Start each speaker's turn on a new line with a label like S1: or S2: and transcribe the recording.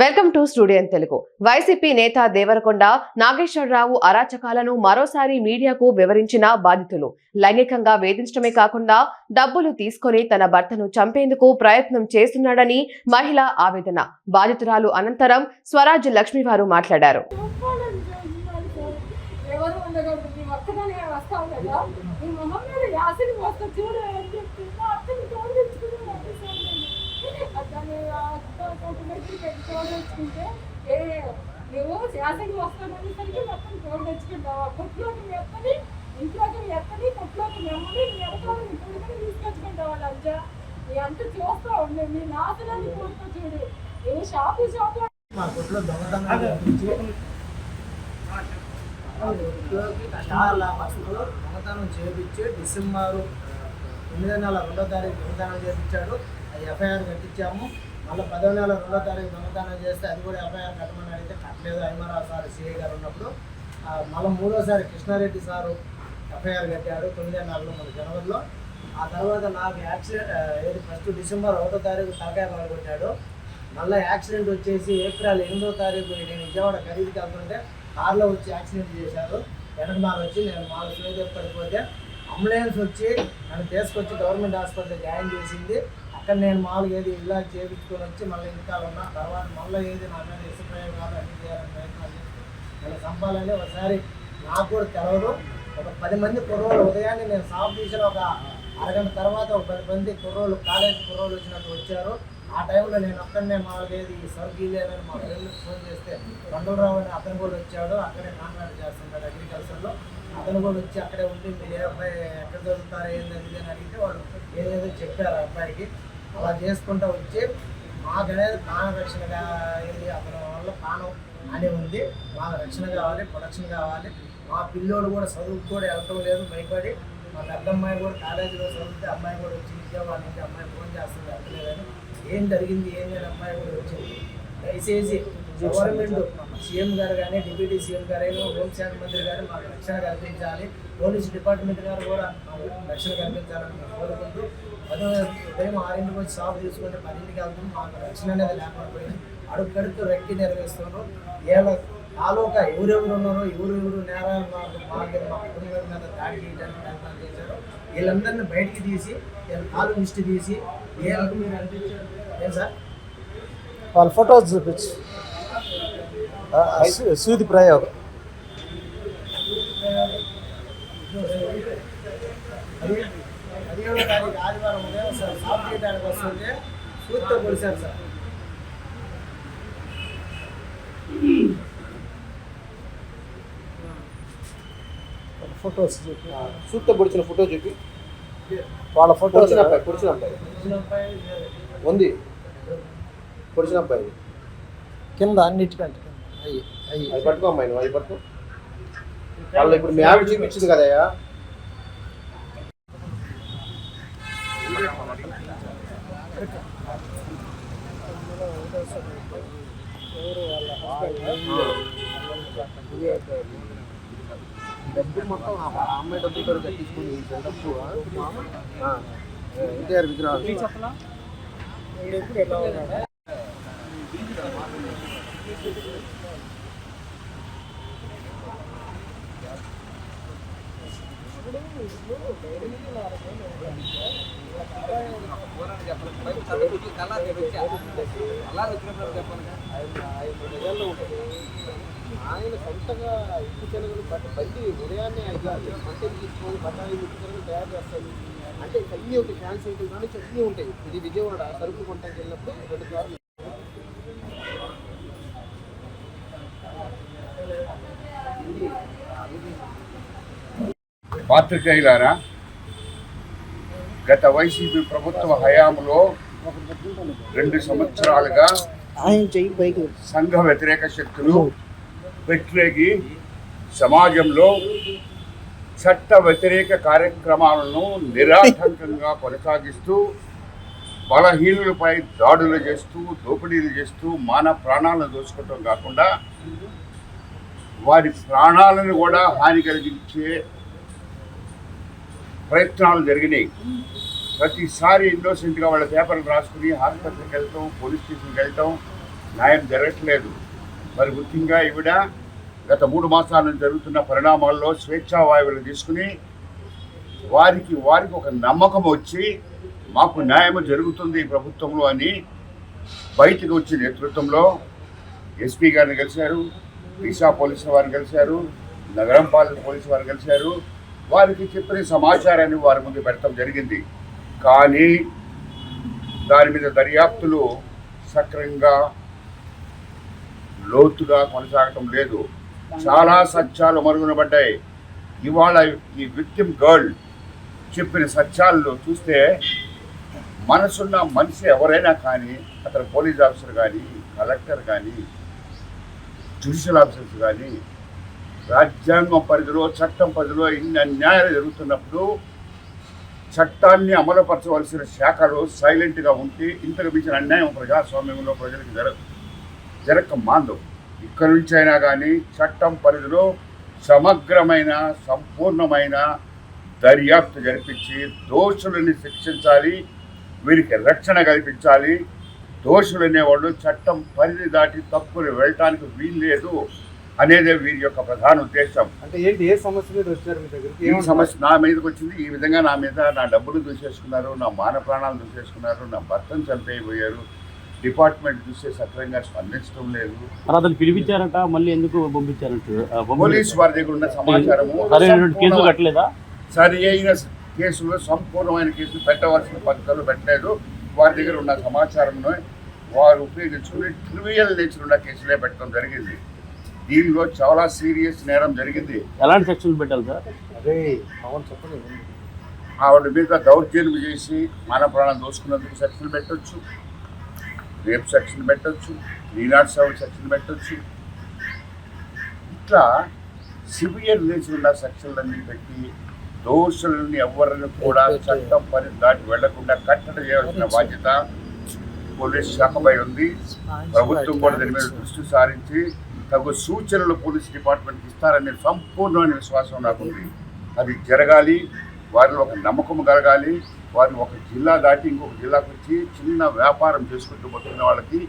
S1: Welcome to studio Telugu. YCP నేత దేవరకొండ నాగేశ్వరరావు అరాచకాలను మరోసారి మీడియాకు వివరించిన బాధితులు. లైంగికంగా వేధించడమే కాకుండా డబ్బులు తీసుకొని తన భర్తను చంపేందుకు ప్రయత్నం చేస్తున్నాడని మహిళ ఆవేదన. బాధితురాలు అనంతరం స్వరాజ్ లక్ష్మి వారు మాట్లాడారు
S2: తెచ్చుకుంటే ఏ నువ్వు వస్తాననేసరికి మొత్తం తోడు తెచ్చుకుంటావా. కొట్లోకి మీ అత్తని ఇంట్లోకి కొట్లోకి మెమ్మని నీ వెనకాల నీ కొడుకుని తీసుకొచ్చుకుంటావా లంజా. నీ అంత చూస్తా ఉండు నీ నాశనాన్ని కోరుకో చూడు. నువ్వు షాపు షాపు
S3: మా కొట్లో దొంగతనం చేయించి చాలా ఫస్ట్లో దొంగతనం చేయించి డిసెంబర్ ఎనిమిదో నెల రెండో తారీఖు దొంగతనం చేయించాడు అది ఎఫ్ఐఆర్ కట్టించాము. మళ్ళీ పదో నెల రెండో తారీఖు దొంగతనం చేస్తే అది కూడా ఎఫ్ఐఆర్ కట్టమని అడిగితే కట్టలేదు ఐమరావు సార్ సిఐ గారు ఉన్నప్పుడు. మళ్ళీ మూడోసారి కృష్ణారెడ్డి సారు ఎఫ్ఐఆర్ కట్టాడు తొమ్మిదో నెలలో మన జనవరిలో. ఆ తర్వాత నాకు యాక్సిడెంట్ ఏది ఫస్ట్ డిసెంబర్ ఒకటో తారీఖు తలకాయ పడగొట్టాడు మళ్ళీ యాక్సిడెంట్ వచ్చేసి ఏప్రిల్ ఎనిమిదో తారీఖు నేను విజయవాడ ఖరీదుకి వెళ్తుంటే కార్లో వచ్చి యాక్సిడెంట్ చేశారు. వెనక వచ్చి నేను మాకు చేతి పడిపోతే అంబులెన్స్ వచ్చి నన్ను తీసుకొచ్చి గవర్నమెంట్ హాస్పిటల్ జాయిన్ చేసింది. అక్కడ నేను మామూలుగా ఏది ఇలా చేపించుకొని వచ్చి మళ్ళీ ఇంకా ఉన్నా తర్వాత మళ్ళీ ఏది నా మీద ఇసుక అన్ని చేయాలని ప్రయత్నాలు చేస్తాను నేను చంపాలని ఒకసారి నాకు కూడా తెలవదు. ఒక పది మంది కుర్రోళ్ళు ఉదయాన్నే నేను సాఫ్ తీసిన ఒక అరగంట తర్వాత ఒక పది మంది కుర్రోళ్ళు కాలేజ్ కుర్రోళ్ళు వచ్చినట్టు వచ్చారు. ఆ టైంలో నేను ఒక్కడనే మామూలుగా ఏది సరుకు ఇదేనని మా ఫ్రెండ్కి ఫోన్ చేస్తే బండూరావు అని అతను కూడా వచ్చాడు అక్కడే కాంట్రాక్ట్ చేస్తున్నాడు అగ్రికల్చర్లో అతను కూడా వచ్చి అక్కడే ఉండి మీరు ఏ అబ్బాయి ఎక్కడ దొరుకుతారో ఏంది అని అడిగితే వాళ్ళు ఏదేదో చెప్పారు ఆ అబ్బాయికి. అలా చేసుకుంటూ వచ్చి మాకు అనేది ప్రాణ రక్షణగా ఏది అతని వల్ల ప్రాణం అని ఉంది. మాకు రక్షణ కావాలి ప్రొడక్షన్ కావాలి. మా పిల్లోడు కూడా చదువుకు కూడా వెళ్ళటం లేదు భయపడి. మా పెద్ద అమ్మాయి కూడా కాలేజీలో చదివితే అమ్మాయి కూడా వచ్చి విజయవాడ నుంచి అమ్మాయి ఫోన్ చేస్తుంది వెళ్తలేదని. ఏం జరిగింది? ఏం లేదు అమ్మాయి కూడా వచ్చింది. దయచేసి గవర్నమెంట్ సీఎం గారు కానీ డిప్యూటీ సీఎం గారు అయినా హోంశాఖ మంత్రి గారు మాకు రక్షణ కల్పించాలి. పోలీస్ డిపార్ట్మెంట్ గారు కూడా మాకు రక్షణ కల్పించాలని మేము కోరుకుంటూ అదే ఉదయం ఆరింటికి వచ్చి షాప్ తీసుకుంటే పదింటికి వెళ్తాం. మాకు రక్షణ అనేది లేకుండా పోయింది అడుగు కడుతూ రెక్కి నెరవేరుస్తున్నాం. ఏళ్ళ ఆలోక ఎవరెవరు ఉన్నారో ఎవరెవరు నేరాలు మాకు మాకు మా కుటుంబం మీద దాడి చేయడానికి ప్రయత్నాలు చేశారు వీళ్ళందరినీ బయటికి తీసి వీళ్ళ కాలు లిస్ట్ తీసి వీళ్ళకు మీరు అనిపించారు? ఏం సార్?
S4: వాళ్ళ ఫొటోస్ చూపించు. సూది ప్రయోగం.
S3: పదిహేడో తారీఖు ఆదివారం ఉదయం సార్ సాఫ్ చేయడానికి వస్తుంటే సూత్తో పొడిచారు సార్
S4: వాళ్ళ ఫొటోస్ చూపి
S5: సూత్తో పొడిచిన ఫోటో చూపి.
S4: వాళ్ళ ఫొటోస్
S5: పొడిచిన అబ్బాయి పొడిచిన అబ్బాయి.
S3: వచ్చిన
S5: ఉంది. పొడిచిన అబ్బాయి.
S4: కింద అన్నిటికంటే.
S5: అది పట్టుకో అమ్మాయి నువ్వు అది పట్టుకో. వాళ్ళు ఇప్పుడు మీ ఆవిడ చూపించింది కదయ్యా డబ్బు మొత్తం ఆ అమ్మాయి డబ్బులతో కట్టించుకుంది ఈ డబ్బు. ఎన్టీఆర్ విగ్రహాలు. ఆయన సొంతగా ఇంటి చెలుగులు బండి ఉదయాన్నే ఐదు బట్టలు తీసుకొని బట్టాలు ఇంటి చెలుగులు తయారు చేస్తాడు అంటే అన్నీ ఒక ఫ్యాన్స్ అయితే కానీ అన్నీ ఉంటాయి. ఇది విజయవాడ సరుకులు కొంటానికి వెళ్ళినప్పుడు రెండు కార్లు
S6: పాత్రికేయులారా గత వైసీపీ ప్రభుత్వ హయాంలో రెండు సంవత్సరాలుగా సంఘ వ్యతిరేక శక్తులు వ్యతిరేకి సమాజంలో చట్ట వ్యతిరేక కార్యక్రమాలను నిరాటంకంగా కొనసాగిస్తూ బలహీనులపై దాడులు చేస్తూ దోపిడీలు చేస్తూ మాన ప్రాణాలను దోచుకోవటం కాకుండా వారి ప్రాణాలను కూడా హాని కలిగించే ప్రయత్నాలు జరిగినాయి. ప్రతిసారి ఇన్నోసెంట్గా వాళ్ళ పేపర్లు రాసుకుని ఆసుపత్రికి వెళ్తాం పోలీస్ స్టేషన్కి వెళ్తాం. న్యాయం జరగట్లేదు. మరి ముఖ్యంగా ఈవిడ గత మూడు మాసాల నుంచి జరుగుతున్న పరిణామాల్లో స్వేచ్ఛా వాయువులు తీసుకుని వారికి వారికి ఒక నమ్మకం వచ్చి మాకు న్యాయం జరుగుతుంది ఈ ప్రభుత్వంలో అని బయటకు వచ్చిన నేతృత్వంలో ఎస్పీ గారిని కలిశారు దిశా పోలీసుల వారిని కలిశారు నగరం పాలన పోలీసు వారు కలిశారు వారికి చెప్పిన సమాచారాన్ని వారి ముందు పెట్టడం జరిగింది. కానీ దాని మీద దర్యాప్తులు సక్రమంగా లోతుగా కొనసాగటం లేదు. చాలా సత్యాలు మరుగున పడ్డాయి ఇవాళ ఈ విక్టిమ్ గర్ల్ చెప్పిన సత్యాలలో చూస్తే మనసున్న మనిషి ఎవరైనా కానీ అతను పోలీస్ ఆఫీసర్ కానీ కలెక్టర్ కానీ జ్యుడిషియల్ ఆఫీసర్స్ కానీ రాజ్యాంగం పరిధిలో చట్టం పరిధిలో ఇన్ని అన్యాయాలు జరుగుతున్నప్పుడు చట్టాన్ని అమలుపరచవలసిన శాఖలు సైలెంట్గా ఉంటే ఇంతకు మించిన అన్యాయం ప్రజాస్వామ్యంలో ప్రజలకు జరగ జరగక మాందు ఇక్కడి నుంచి అయినా కానీ చట్టం పరిధిలో సమగ్రమైన సంపూర్ణమైన దర్యాప్తు జరిపించి దోషులని శిక్షించాలి వీరికి రక్షణ కల్పించాలి. దోషులు అనేవాళ్ళు చట్టం పరిధి దాటి తప్పులు వెళ్ళటానికి వీల్లేదు. అనేదే వీరి యొక్క ప్రధాన ఉద్దేశం.
S5: అంటే ఏంటి ఏ సమస్య మీద వచ్చారు మీ దగ్గరికి?
S6: ఈ సమస్య నా మీదకి వచ్చింది ఈ విధంగా నా మీద నా డబ్బులు దూసేసుకున్నారు నా మాన ప్రాణాలు దూసేసుకున్నారు నా భర్తను చంపేయబోయారు డిపార్ట్మెంట్ చూస్తే సక్రమంగా స్పందించడం లేదు.
S7: అతను పిలిపించారట మళ్ళీ ఎందుకు పంపించారంట.
S6: పోలీస్ వారి దగ్గర ఉన్న సమాచారము సంపూర్ణ-
S7: కట్టలేదా?
S6: సరి అయిన కేసులు సంపూర్ణమైన కేసులు పెట్టవలసిన పద్ధతులు పెట్టలేదు. వారి దగ్గర ఉన్న సమాచారంను వారు ఉపయోగించుకుని ట్రివియల్ నేచర్ ఉన్న కేసులే పెట్టడం జరిగింది. దీనిలో చాలా సీరియస్ నేరం జరిగింది.
S7: ఎలాంటి సెక్షన్లు పెట్టాలి సార్?
S5: అదే అవును చెప్పండి.
S6: ఆవిడ మీద దౌర్జన్యం చేసి మాన ప్రాణం దోసుకున్నందుకు సెక్షన్ పెట్టొచ్చు. రేప్ సెక్షన్ పెట్టొచ్చు. నాట్ సెవెన్ సెక్షన్ పెట్టొచ్చు. ఇట్లా సివియర్ నేచర్ ఉన్న సెక్షన్లన్నీ పెట్టి దోషులని ఎవరిని కూడా చట్టం పని దాటి వెళ్ళకుండా కట్టడి చేయాల్సిన బాధ్యత పోలీస్ శాఖపై ఉంది. ప్రభుత్వం కూడా దీని మీద దృష్టి సారించి తగు సూచనలు పోలీస్ డిపార్ట్మెంట్కి ఇస్తారనే సంపూర్ణమైన విశ్వాసం నాకుంది అది జరగాలి వారిలో ఒక నమ్మకం కలగాలి వారు ఒక జిల్లా దాటి ఇంకొక జిల్లాకు వచ్చి చిన్న వ్యాపారం చేసుకుంటూ పోతున్న వాళ్ళకి